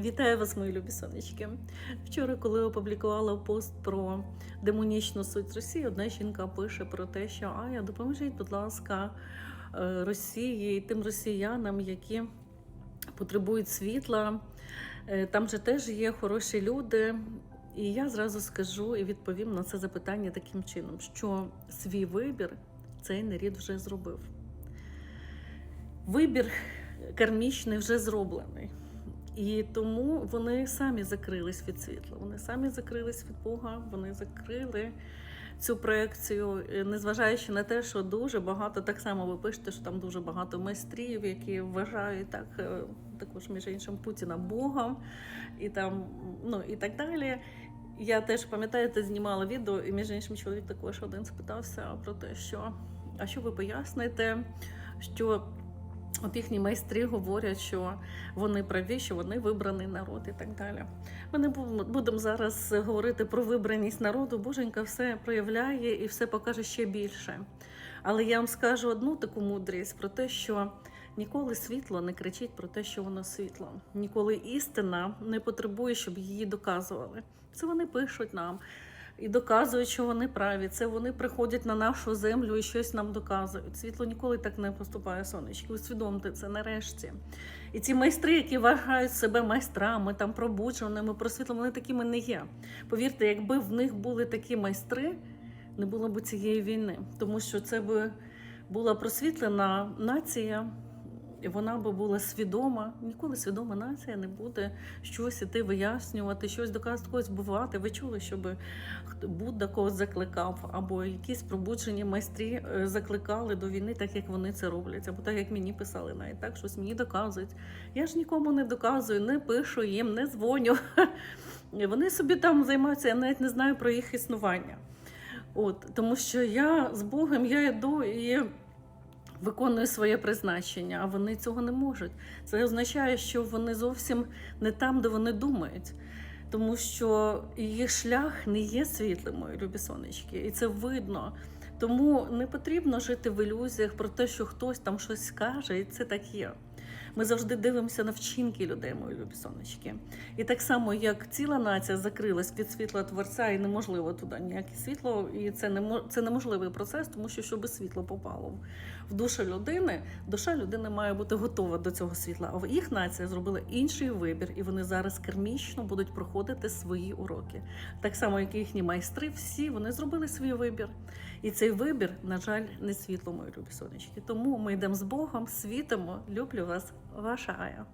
Вітаю вас, мої любі сонечки. Вчора, коли опублікувала пост про демонічну суть Росії, одна жінка пише про те, що Ая, допоможіть, будь ласка, е, Росії, тим росіянам, які потребують світла. Е, Там же теж є хороші люди. І я зразу скажу і відповім на це запитання таким чином, що свій вибір цей нарід вже зробив. Вибір кармічний вже зроблений. І тому вони самі закрились від світла, вони самі закрились від Бога, вони закрили цю проекцію, е, незважаючи на те, що дуже багато, так само ви пишете, що там дуже багато майстрів, які вважають так, е, також між іншим Путіна Богом, і там, ну і так далі. Я теж пам'ятаєте, знімала відео, і між іншим чоловік також один спитався про те, що а що ви поясните, що От їхні майстри говорять, що вони праві, що вони вибраний народ і так далі. Ми не будемо зараз говорити про вибраність народу. Боженька все проявляє і все покаже ще більше. Але я вам скажу одну таку мудрість про те, що ніколи світло не кричить про те, що воно світло. Ніколи істина не потребує, щоб її доказували. Це вони пишуть нам і доказують, що вони праві. Це вони приходять на нашу землю і щось нам доказують. Світло ніколи так не поступає, сонечки. Усвідомте це нарешті. І ці майстри, які вважають себе майстрами, там пробудженими, просвітлом, вони такими не є. Повірте, якби в них були такі майстри, не було б цієї війни, тому що це би була просвітлена нація. Вона би була свідома. Ніколи свідома нація не буде щось іти вияснювати, щось доказувати когось бувати. Ви чули, щоб Будда когось закликав, або якісь пробуджені майстрі е, закликали до війни, так як вони це роблять, або так як мені писали, навіть так щось мені доказують. Я ж нікому не доказую, не пишу їм, не дзвоню. Вони собі там займаються, я навіть не знаю про їх існування. От, тому що я з Богом я йду і виконую своє призначення, а вони цього не можуть. Це означає, що вони зовсім не там, де вони думають. Тому що їх шлях не є світлим, мої любі сонечки, і це видно. Тому не потрібно жити в ілюзіях про те, що хтось там щось скаже, і це так є. Ми завжди дивимося на вчинки людей, мої любі сонечки. І так само, як ціла нація закрилась від світла творця, і неможливо туди ніяке світло, і це не це неможливий процес, тому що щоб світло попало в душу людини, душа людини має бути готова до цього світла. А їх нація зробила інший вибір, і вони зараз кермічно будуть проходити свої уроки. Так само, як і їхні майстри, всі вони зробили свій вибір. І цей вибір, на жаль, не світло, мої любі сонечки. Тому ми йдемо з Богом, світимо. Люблю вас, Ая.